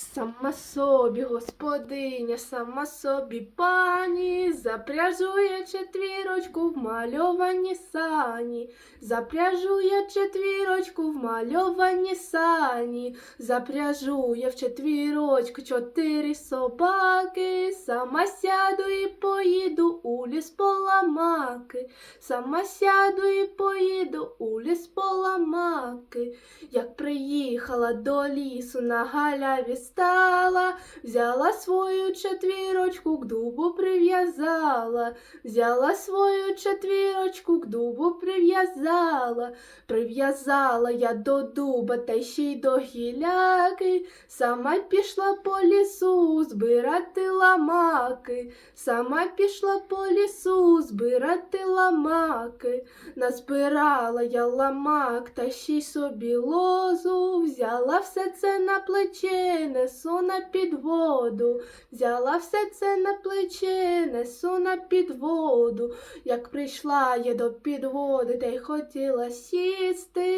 Сама собі господиня, сама собі пані, запряжує четвірочку в мальовані сані, запряжує четвірочку в мальовані сані, запряжує в четвірочку чотири собаки, сама сяду і поїду у ліс поламаки, сама сяду і поїду у ліс поламаки. Як приїхала до лісу, на галяві стала, взяла свою четвірочку к дубу прив'язала, взяла свою четвірочку к дубу прив'язала, прив'язала я до дуба та ще й до гіляки, сама пішла по лісу збирати ламаки, сама пішла по лісу збирати ламаки. Назбирала я ламак та ще й собі лозу, взяла все це на плече, несу на підводу, взяла все це на плече, несу на підводу. Як прийшла я до підводи та й хотіла сісти,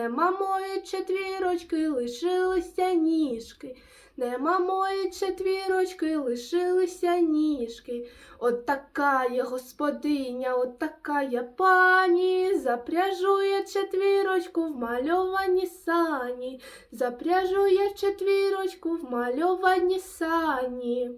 нема мої четвірочки, лишилися ніжки. Нема мої четвірочки, лишилися ніжки. От така я господиня, от така я пані, запряжує четвірочку в мальовані сані, запряжує четвірочку в мальовані сані.